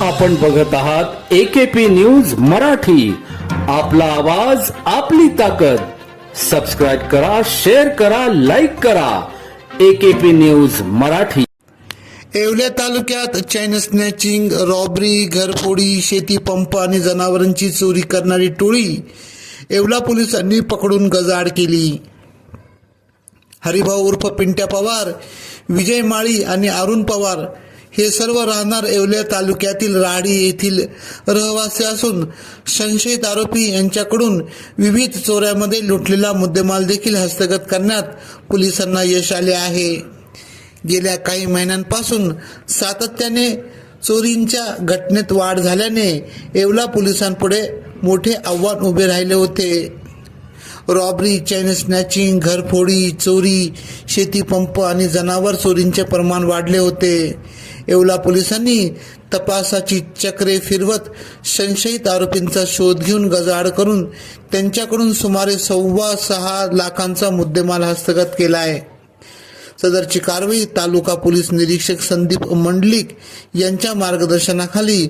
आपण बघत आहात एकेपी न्यूज मराठी. आपला आवाज आपली ताकद. सबस्क्राईब करा शेअर करा लाईक करा. AKP news Marathi. येवल्या तालुक्यात चैन स्नॅचिंग रॉबरी घरफोडी शेती पंप आणि जनावरांची चोरी करणारी टोळी येवला पोलिसांनी पकडून गजाड केली. हरिभाऊ उर्फ पिंट्या पवार विजय माळी आणि अरुण पवार हे सर्व राहणार येवल्या तालुक्यातील राडी येथील रहिवासी असून संशयित आरोपी यांच्याकडून विविध चोऱ्यामध्ये लुटलेला मुद्देमाल देखील हस्तगत करण्यात पोलिसांना यश आले आहे. गेल्या काही महिन्यांपासून सातत्याने चोरींच्या घटनेत वाढ झाल्याने येवला पोलिसांपुढे मोठे आव्हान उभे राहिले होते. रॉबरी चैन स्नॅचिंग घरफोडी चोरी शेतीपंप आणि जनावर चोरींचे प्रमाण वाढले होते. येवला पोलिसांनी तपासाची चक्रे फिरवत संशयित आरोपींचा शोध घेऊन गजाआड करून त्यांच्याकडून सुमारे सव्वा सहा लाखांचा मुद्देमाल हस्तगत केला आहे सदरची कारवाई तालुका पोलीस निरीक्षक संदीप मंडलिक यांच्या मार्गदर्शनाखाली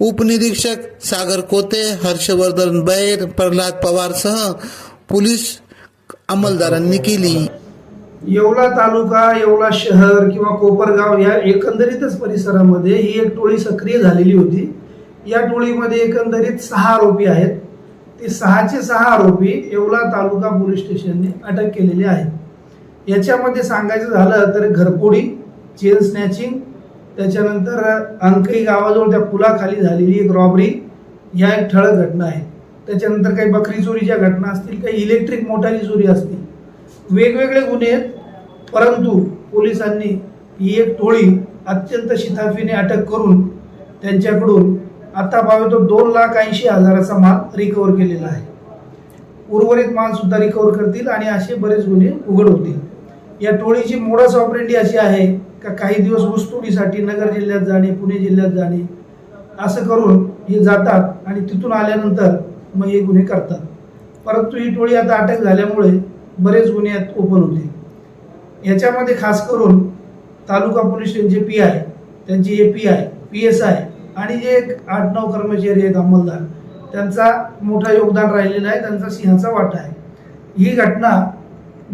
उपनिरीक्षक सागर कोते हर्षवर्धन बैर प्रल्हाद पवारसह पोलीस अंमलदारांनी केली. येवला तालुका येवला शहर किंवा कोपरगाव या एकंदरीतच परिसरामध्ये ही एक टोळी सक्रिय झालेली होती. या टोळीमध्ये एकंदरीत सहा आरोपी आहेत. ते सहाचे सहा आरोपी येवला तालुका पोलीस स्टेशनने अटक केलेले आहेत. याच्यामध्ये सांगायचं झालं तर घरपोडी चेन स्नॅचिंग त्याच्यानंतर अंकई गावाजवळ त्या पुलाखाली झालेली एक रॉबरी या एक ठळक घटना आहे त्याच्यानंतर काही बकरी चोरीच्या घटना असतील काही इलेक्ट्रिक मोटारी चोरी असतील वेगवेगळे गुन्हे आहेत. परंतु पोलिसांनी ही एक टोळी अत्यंत शिताफीने अटक करून त्यांच्याकडून आता पावे तो दोन लाख ऐंशी हजाराचा माल रिकवर केलेला आहे. उर्वरित माल सुद्धा रिकवर करतील आणि असे बरेच गुन्हे उघड होतील. या टोळीची मोडस ऑपरेंडी अशी आहे का काही दिवस ऊसतोडीसाठी नगर जिल्ह्यात जाणे पुणे जिल्ह्यात जाणे असं करून हे जातात आणि तिथून आल्यानंतर मग हे गुन्हे करतात. परंतु ही टोळी आता अटक झाल्यामुळे बरेच गुन्हे ओपन होते. याच्यामध्ये खास करून तालुका पोलीस स्टेशनचे पी आय त्यांचे A P I P S I आणि जे एक आठ नऊ कर्मचारी आहेत अंमलदार त्यांचा मोठा योगदान राहिलेला आहे त्यांचा सिंहाचा वाटा आहे. ही घटना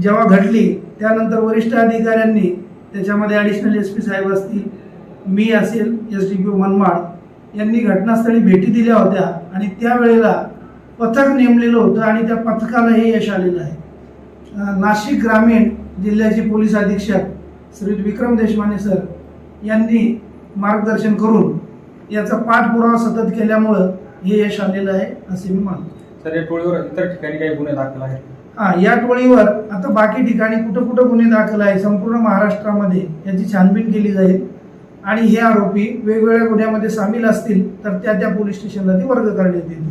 जेव्हा घडली त्यानंतर वरिष्ठ अधिकाऱ्यांनी त्याच्यामध्ये ॲडिशनल एस पी साहेब असतील मी असेल एस डी पी मनमाड यांनी घटनास्थळी भेटी दिल्या होत्या आणि त्यावेळेला पथक नेमलेलं होतं आणि त्या पथकाला हे यश आलेलं आहे. नाशिक ग्रामीण जिल्ह्याचे पोलीस अधीक्षक श्री विक्रम देशमाने सर यांनी मार्गदर्शन करून याचा पाठपुरावा सतत केल्यामुळं हे यश आलेलं आहे असे मी मानतो. तर या टोळीवर इतर ठिकाणी काही गुन्हे दाखल आहेत? हा या टोळीवर आता बाकी ठिकाणी कुठं कुठं गुन्हे दाखल आहे संपूर्ण महाराष्ट्रामध्ये याची छानबीन केली जाईल. आणि हे आरोपी वेगवेगळ्या गुन्ह्यामध्ये सामील असतील तर त्या त्या पोलीस स्टेशनला ती वर्ग करण्यात येतील.